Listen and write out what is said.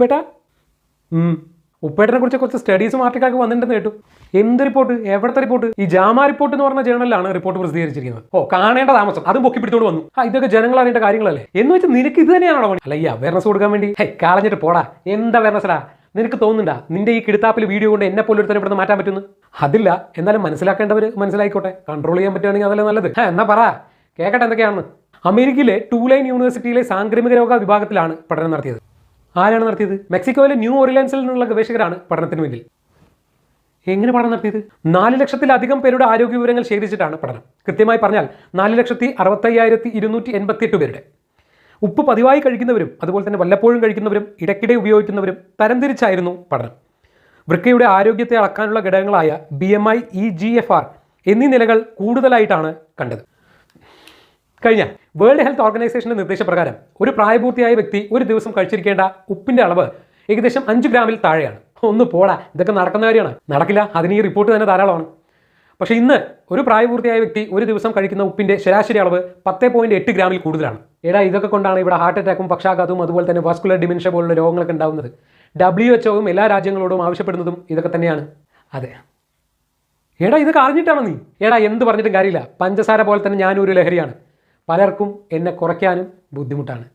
ഉപ്പേട്ട? ഉപ്പേട്ടനെ കുറിച്ച് കുറച്ച് സ്റ്റഡീസ് മാർട്ടിക്കാക്ക് വന്നിട്ടുണ്ടെന്ന് കേട്ടു. എന്ത് റിപ്പോർട്ട് എവിടത്തെ റിപ്പോർട്ട് ഈ ജാമ റിപ്പോർട്ട് എന്ന് പറഞ്ഞ ജേണലിലാണ് റിപ്പോർട്ട് പ്രസിദ്ധീകരിച്ചിരിക്കുന്നത്. ഓ കാണേണ്ട താമസം. അതും പൊക്കി പിടിച്ചോണ്ട് വന്നു. ആ ഇതൊക്കെ ജനങ്ങൾ അറിയേണ്ട കാര്യങ്ങളല്ലേ? എന്ന് വെച്ചാൽ നിനക്ക് ഇത് തന്നെയാണോ പണി? അല്ല ഈ അവയർനെസ് കൊടുക്കാൻ വേണ്ടി. ഹേ കളഞ്ഞിട്ട് പോടാ. എന്താ അവയർനെസ്സാ നിനക്ക് തോന്നുന്നുണ്ടാ? നിന്റെ ഈ കിടുത്താപ്പിൽ വീഡിയോ കൊണ്ട് എന്നെ പോലെ ഒരുത്തരം ഇവിടുന്ന് മാറ്റാൻ പറ്റുന്നു? അതില്ല. എന്നാലും മനസ്സിലാക്കേണ്ടവർ മനസ്സിലായിക്കോട്ടെ. കൺട്രോൾ ചെയ്യാൻ പറ്റുകയാണെങ്കിൽ അതല്ലേ നല്ലത്. എന്നാ പറ. കേക്കട്ടെ എന്തൊക്കെയാണെന്ന്. അമേരിക്കയിലെ ടൂ ലൈൻ യൂണിവേഴ്സിറ്റിയിലെ സാംക്രമിക രോഗ വിഭാഗത്തിലാണ് പഠനം നടത്തിയത്. ആരാണ് നടത്തിയത്? മെക്സിക്കോയിലെ ന്യൂ ഒറിലൻസിൽ നിന്നുള്ള ഗവേഷകരാണ് പഠനത്തിന് പിന്നിൽ. എങ്ങനെ പഠനം നടത്തിയത്? നാല് ലക്ഷത്തിലധികം പേരുടെ ആരോഗ്യ വിവരങ്ങൾ ശേഖരിച്ചിട്ടാണ് പഠനം. കൃത്യമായി പറഞ്ഞാൽ നാല് ലക്ഷത്തി അറുപത്തയ്യായിരത്തി ഇരുന്നൂറ്റി എൺപത്തി എട്ട് പേരുടെ. ഉപ്പ് പതിവായി കഴിക്കുന്നവരും അതുപോലെ തന്നെ വല്ലപ്പോഴും കഴിക്കുന്നവരും ഇടയ്ക്കിടെ ഉപയോഗിക്കുന്നവരും തരംതിരിച്ചായിരുന്നു പഠനം. വൃക്കയുടെ ആരോഗ്യത്തെ അളക്കാനുള്ള ഘടകങ്ങളായ B M I E G F R എന്നീ നിലകൾ കൂടുതലായിട്ടാണ് കണ്ടത്. കഴിഞ്ഞ വേൾഡ് ഹെൽത്ത് ഓർഗനൈസേഷന്റെ നിർദ്ദേശപ്രകാരം ഒരു പ്രായപൂർത്തിയായ വ്യക്തി ഒരു ദിവസം കഴിച്ചിരിക്കേണ്ട ഉപ്പിന്റെ അളവ് ഏകദേശം അഞ്ച് ഗ്രാമിൽ താഴെയാണ്. ഒന്ന് പോടാ ഇതൊക്കെ നടക്കുന്ന കാര്യമാണ്. നടക്കില്ല അതിന് ഈ റിപ്പോർട്ട് തന്നെ ധാരാളമാണ്. പക്ഷേ ഇന്ന് ഒരു പ്രായപൂർത്തിയായ വ്യക്തി ഒരു ദിവസം കഴിക്കുന്ന ഉപ്പിന്റെ ശരാശരി അളവ് പത്ത് പോയിന്റ് എട്ട് ഗ്രാമിൽ കൂടുതലാണ്. എടാ ഇതൊക്കെ കൊണ്ടാണ് ഇവിടെ ഹാർട്ട് അറ്റാക്കും പക്ഷാഘാതവും അതുപോലെ തന്നെ വാസ്കുലർ ഡിമെൻഷ്യ പോലുള്ള രോഗങ്ങളൊക്കെ ഉണ്ടാകുന്നത് ഡബ്ല്യു എച്ച്ഒയും എല്ലാ രാജ്യങ്ങളോടും ആവശ്യപ്പെടുന്നതും ഇതൊക്കെ തന്നെയാണ്. അതെ. എടാ ഇതൊക്കെ അറിഞ്ഞിട്ടാണോ നീ? എടാ എന്ത് പറഞ്ഞിട്ടും കാര്യമില്ല. പഞ്ചസാര പോലെ തന്നെ ഞാനൊരു ലഹരിയാണ്. പലർക്കും എന്നെ കുറയ്ക്കാനും ബുദ്ധിമുട്ടാണ്.